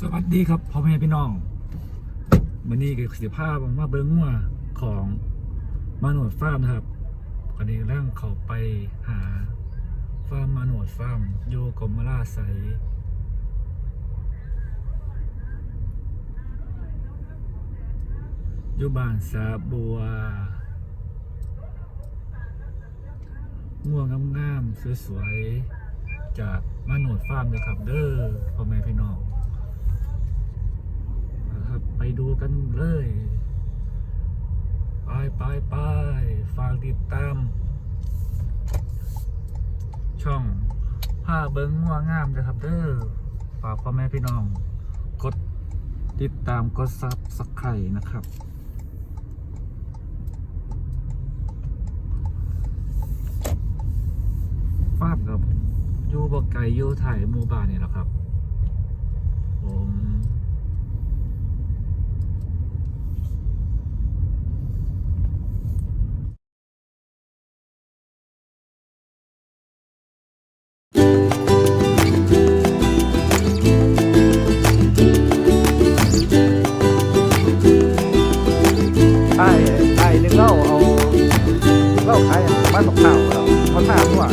สวัสดีครับพ่อแม่พี่น้องวันนี้ก็สิภาพมาเบิ้งว่าของมาโนดฟาร์มนะครับวันนี้ร่างเขาไปหาฟาร์มมาโนดฟาร์มโยกรมราไสยอยู่บ้านสาบัวม่วงงามๆสวยๆจากมาโนดฟาร์มนะครับ เด้อพ่อแม่พี่น้อง ดูกันเลย ไปไปไปฝากติดตาม ช่องผ้าเบิ้งงัวงามนะครับเด้อฝากพ่อแม่พี่น้อง กดติดตามกดซับสไครนะครับฟาบกับอยู่บกไก่อยู่ถ่ายมูบานนี่แหละครับผม เล่าเอาเล่าขายบ้านตกข่าวเราเขาถามว่า